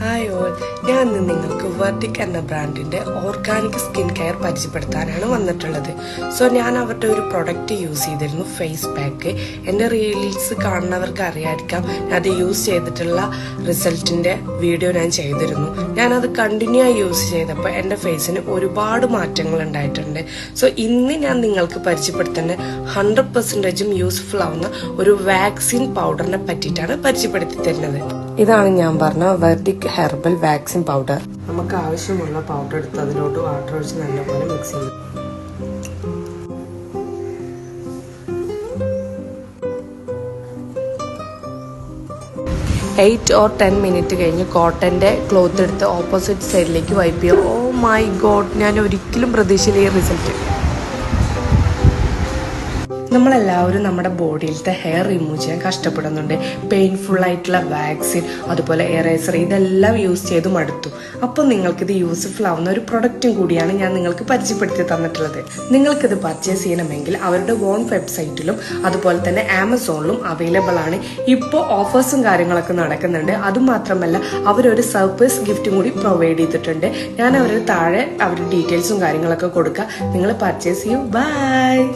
Hi all ഞാൻ ഇന്ന് നിങ്ങൾക്ക് വെർട്ടിക് എന്ന ബ്രാൻഡിന്റെ ഓർഗാനിക് സ്കിൻ കെയർ പരിചയപ്പെടുത്താനാണ് വന്നിട്ടുള്ളത്. സോ ഞാൻ അവരുടെ ഒരു പ്രൊഡക്റ്റ് യൂസ് ചെയ്തിരുന്നു ഫേസ് പാക്ക് എന്റെ റീൽസ് കാണുന്നവർക്ക് അറിയാതിരിക്കാം ഞാൻ അത് യൂസ് ചെയ്തിട്ടുള്ള റിസൾട്ടിന്റെ വീഡിയോ ഞാൻ ചെയ്തിരുന്നു. ഞാനത് കണ്ടിന്യൂ ആയി യൂസ് ചെയ്തപ്പോൾ എന്റെ ഫേസിന് ഒരുപാട് മാറ്റങ്ങൾ ഉണ്ടായിട്ടുണ്ട്. സോ ഇന്ന് ഞാൻ നിങ്ങൾക്ക് പരിചയപ്പെടുത്തുന്ന ഹൺഡ്രഡ് പെർസെന്റേജും യൂസ്ഫുൾ ആവുന്ന ഒരു വാക്സിൻ പൗഡറിനെ പറ്റിയിട്ടാണ് പരിചയപ്പെടുത്തി തരുന്നത്. ഇതാണ് ഞാൻ പറഞ്ഞ വെർഡിക് ഹെർബൽ വാക്സിൻ പൗഡർ നമുക്ക് ആവശ്യമുള്ള പൗഡർ എടുത്ത് അതിലോട്ട് വാട്ടർ ഒഴിച്ച് നല്ലപോലെ മിക്സ് ചെയ്യും. എയ്റ്റ് ഓർ ടെൻ മിനിറ്റ് കഴിഞ്ഞ് കോട്ടന്റെ ക്ലോത്ത് എടുത്ത് ഓപ്പോസിറ്റ് സൈഡിലേക്ക് വൈപ്പ് ചെയ്യും ഓ മൈ ഗോഡ് ഞാൻ ഒരിക്കലും പ്രതീക്ഷയിലെ റിസൾട്ട് നമ്മളെല്ലാവരും നമ്മുടെ ബോഡിയിലത്തെ ഹെയർ റിമൂവ് ചെയ്യാൻ കഷ്ടപ്പെടുന്നുണ്ട്. പെയിൻഫുൾ ആയിട്ടുള്ള വാക്സിൻ അതുപോലെ എറേസർ ഇതെല്ലാം യൂസ് ചെയ്ത് മടുത്തു. അപ്പോൾ നിങ്ങൾക്കിത് യൂസ്ഫുൾ ആവുന്ന ഒരു പ്രൊഡക്റ്റും കൂടിയാണ് ഞാൻ നിങ്ങൾക്ക് പരിചയപ്പെടുത്തി തന്നിട്ടുള്ളത്. നിങ്ങൾക്കിത് പർച്ചേസ് ചെയ്യണമെങ്കിൽ അവരുടെ ഓൺ വെബ്സൈറ്റിലും അതുപോലെ തന്നെ ആമസോണിലും അവൈലബിൾ ആണ്. ഇപ്പോൾ ഓഫേഴ്സും കാര്യങ്ങളൊക്കെ നടക്കുന്നുണ്ട്. അതുമാത്രമല്ല അവരൊരു സർപ്രൈസ് ഗിഫ്റ്റും കൂടി പ്രൊവൈഡ് ചെയ്തിട്ടുണ്ട്. ഞാൻ അവരുടെ താഴെ അവരുടെ ഡീറ്റെയിൽസും കാര്യങ്ങളൊക്കെ കൊടുക്കുക നിങ്ങൾ പർച്ചേസ് ചെയ്യും. ബൈ